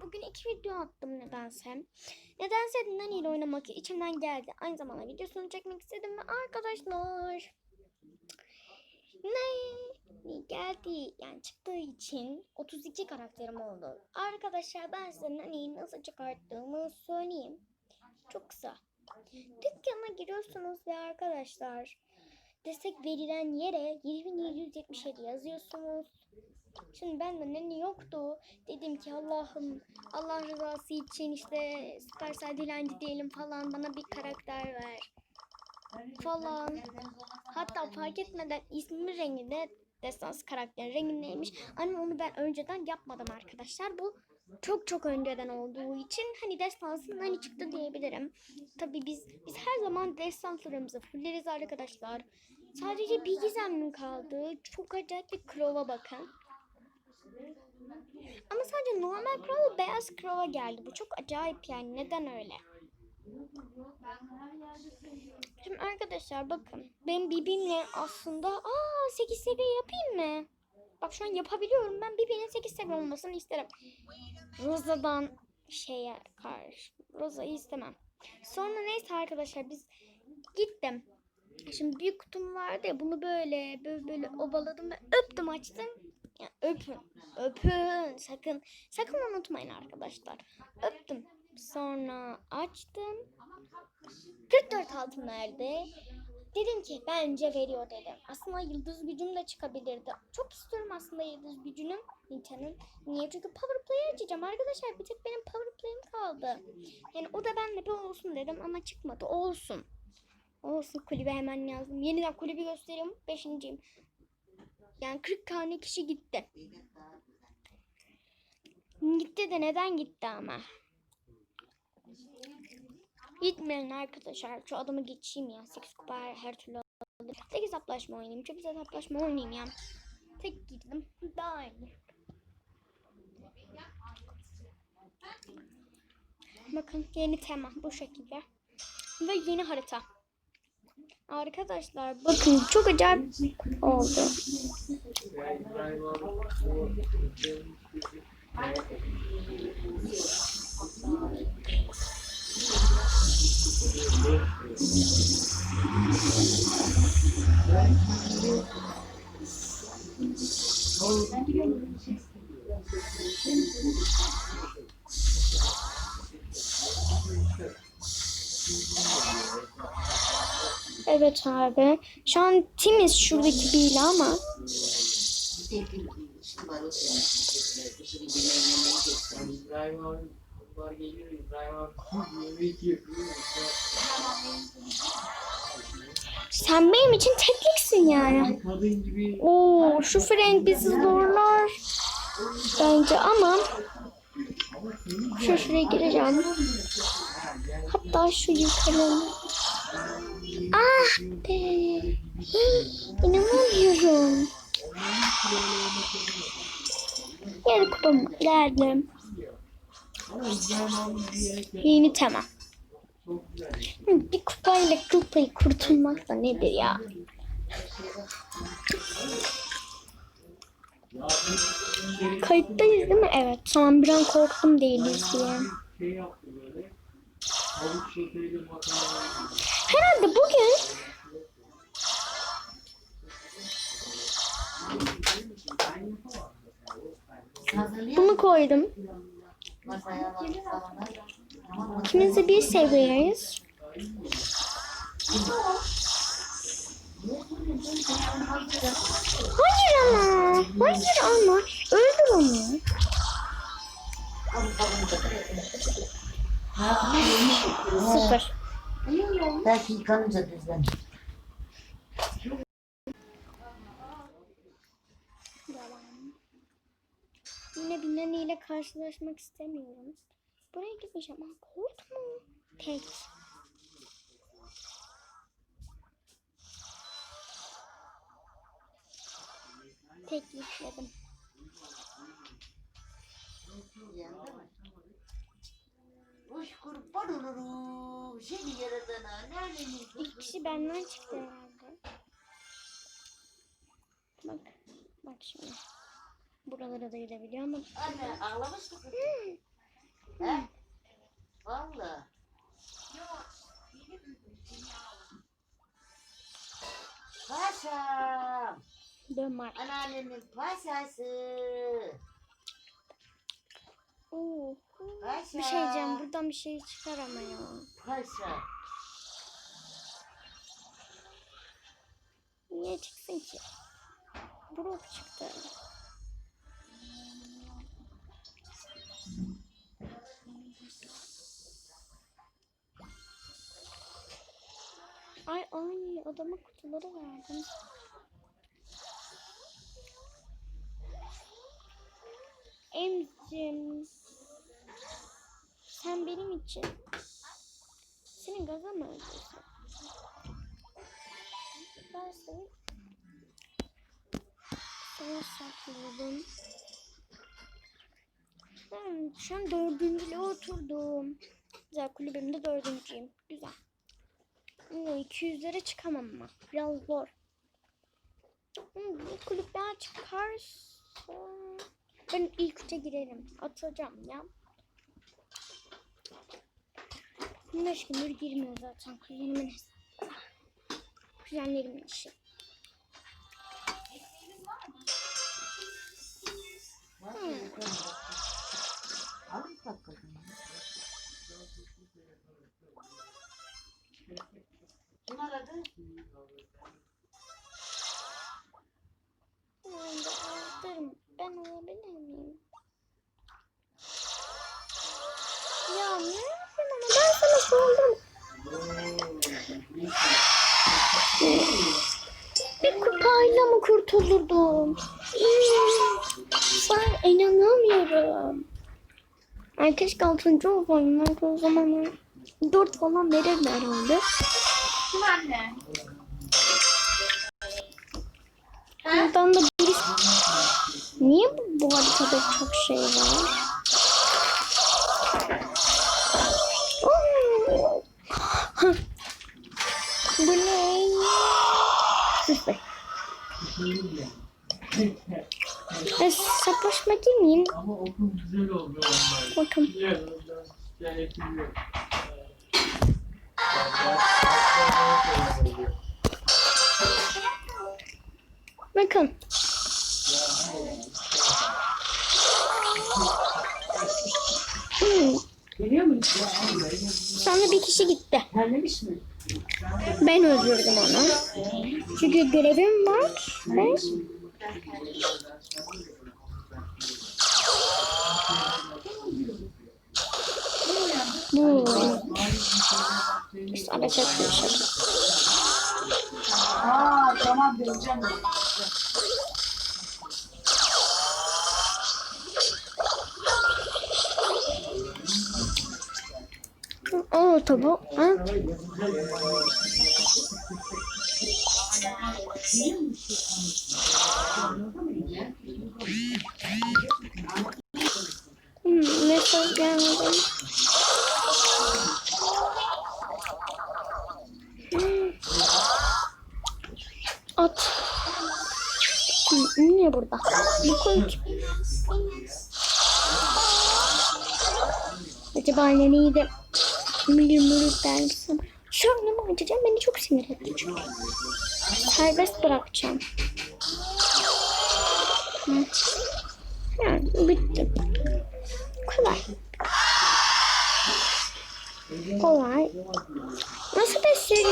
bugün iki video attım nedense. Nedense Nani ile oynamak içimden geldi. Aynı zamanda videosunu çekmek istedim ve arkadaşlar Nani geldi yani çıktığı için 32 karakterim oldu. Arkadaşlar ben size Nani'yi nasıl çıkarttığımı söyleyeyim. Çok kısa. Dükkana giriyorsunuz ve arkadaşlar destek verilen yere 7777 yazıyorsunuz. Şimdi ben de Nani yoktu. Dedim ki Allah'ım Allah rızası için işte Supercell dilenci diyelim falan bana bir karakter ver falan. Hatta fark etmeden ismi rengi de destans karakterin rengi neymiş. Ama onu ben önceden yapmadım arkadaşlar. Bu çok çok önceden olduğu için hani destansın hani çıktı diyebilirim. Tabii biz biz her zaman destanslarımızı fulleriz arkadaşlar. Sadece bir gizemim kaldı. Çok acayip bir Crow'a bakın. Ama sadece normal Crow beyaz Crow'a geldi. Bu çok acayip yani. Neden öyle? Şimdi arkadaşlar bakın. Ben Bibi'mle aslında aa 8 seviye yapayım mı? Bak şu an yapabiliyorum. Ben Bibi'nin 8 seviye olmasını isterim. Rosa'dan şeye karşı. Rosa'yı istemem. Sonra neyse arkadaşlar biz gittim. Şimdi büyük kutum vardı ya bunu böyle böyle böyle ovaladım ve öptüm açtım. Ya öpün. Öpün. Sakın sakın unutmayın arkadaşlar. Öptüm. Sonra açtım. 44 altın verdi. Dedim ki bence veriyor dedim. Aslında yıldız gücüm de çıkabilirdi. Çok istiyorum aslında yıldız gücünün Nita'nın. Niye? Çünkü power play'i açacağım arkadaşlar. Bir tek benim power play'im kaldı. Yani o da benimle bir olsun dedim ama çıkmadı. Olsun. Olsun kulübe hemen yazdım. Yeniden kulübü göstereyim. Beşinciyim. Yani 40 tane kişi gitti. Gitti de neden gitti ama? Gitmeyin arkadaşlar. Şu adamı geçeyim ya. 8 kupa her, türlü alır. Tek hesaplaşma oynayayım. Çok hesaplaşma oynayayım ya. Tek girdim. Daha iyi. Bakın yeni tema bu şekilde. Ve yeni harita. Arkadaşlar bakın çok acayip oldu. Evet abi. Şu an timiz şuradaki biriyle ama. Sen benim için tekliksin yani. Oo şu Frank bizi zorlar. Bence ama şu şuraya gireceğim. Hatta şu yukarı. Ah be. Hii, İnanamıyorum. Gel kupam geldim. Yeni tema. Hı, Bir kupayla kupayı kurtulmak da nedir ya? Kayıttayız değil mi? Evet. Tamam bir an korktum değiliz diye. Herhalde bugün bunu koydum. İkimiz de bir seviyeyiz. Hayır ama. Hayır ama. Öldür onu. Sıfır. Belki yıkanınca düzlenir. Yine bir naniyle karşılaşmak istemiyorum. Buraya gitmeyeceğim ama korkma. Tek. Tek yükledim. Hoş kurban olurum. Seni yaradana neredesin? İki kişi benden çıktı herhalde. Bak. Bak şimdi. Buralara da gidebiliyor ama Anne ağlamış mısın? He? Valla. Paşam. Dön Mark. Anneannenin paşası. Oo. Paşa. Bir şey diyeceğim. Buradan bir şey çıkar ama ya. Paşa. Niye çıksın ki? Brok çıktı. Ay ay adama kutuları verdim. Emcim. Sen benim için. Senin gaza mı öldürsün? Ben seni sana sakladım. Ben şu an dördüncüye oturdum. Güzel kulübümde dördüncüyüm. Güzel. Ama 200'lere çıkamam ama. Biraz zor. Bu kulüpten çıkarsa ben ilk üçe girerim. Atacağım ya. Beş gündür girmiyor zaten kuzenimin hesabı. Kuzenlerimin işi. Bakalım. Kim aradı? Ben alabilir miyim? Ya ne yapayım ama ben sana sordum. Bir kupayla mı kurtulurdum? Ben inanamıyorum. Ay keşke altıncı olsaydım. Belki o zaman dört falan verirdi herhalde. Kim anne? Buradan da birisi... Niye bu, bu haritada çok şey var? Hesaplaşma girmeyeyim. Ama okul güzel oldu. Bakın. Bakın. Hmm. Sonra bir kişi gitti. Ben öldürdüm onu. Çünkü görevim var. Ve bu isabet etmişim. Aa tamam döneceğim. O tabu. Ha? Mesaj gelmedi. Hmm. At. Niye burada? Bu koy kim? Acaba neyi de mülir mülir der misin? Şöyle mi açacağım? Beni çok sinir etti çünkü. Serbest bırakacağım. Hı. Yani bitti. Kolay. Kolay. Nasıl bir seri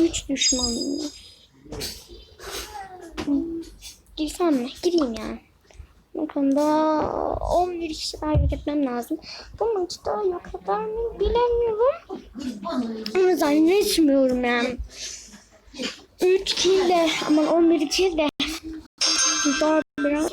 Üç düşman mı? Hı. Girsem mi? Gireyim ya. Bakın da 11 kişi daha yok etmem lazım. Bu maçta yok eder mi bilemiyorum. Ama zannetmiyorum yani. 3 kill de aman 11 kill de zor biraz.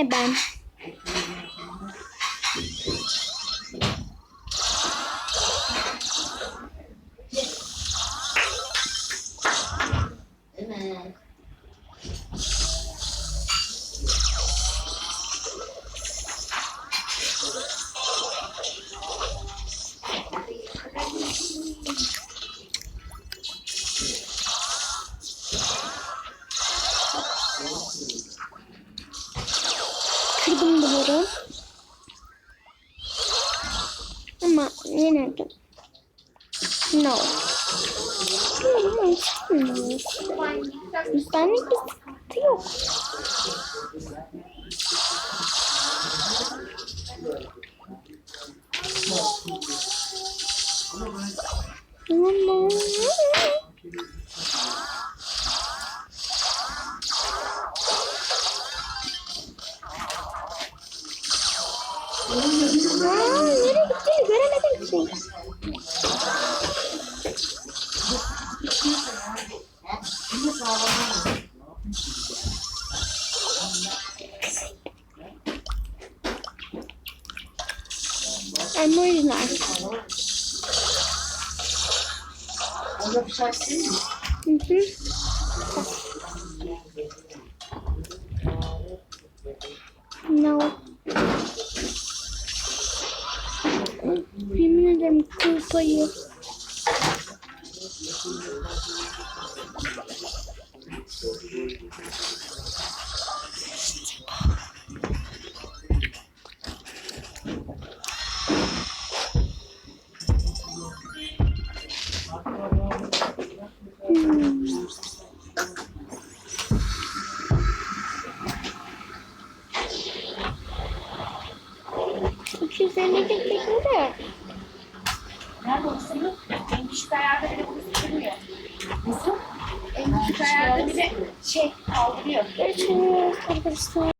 Ne ben? Benlik bir sıkıntı yok. Şey değil mi? Hı hı. No. Yemin ederim kıl İki yüz elli de. Nerede o sınıf? En küçük ayarda bile bunu sürmüyor. Nasıl? En küçük ayarda bile şey kaldırıyor. Görüşürüz arkadaşlar.